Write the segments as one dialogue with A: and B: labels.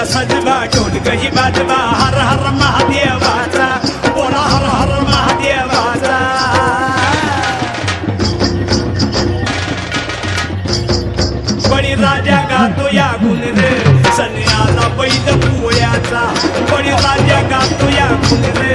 A: साजला सजवा टोनकही बाजवा हर हर महादेवाचा बोला हर हर महादेवाचा. बळी राजा गातो या गुण रे सन्याला बैल पोळ्याचा बळी राजा गातो या गुण रे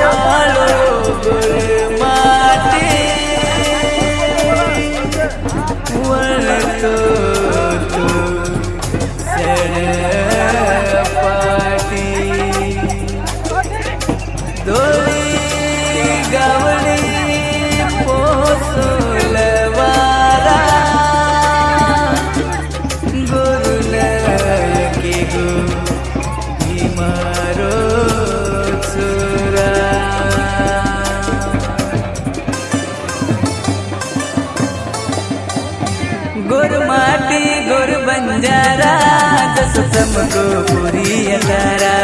B: ভালো गोर माटी गोर बंजारा दस तुमको पूरी
C: अकारा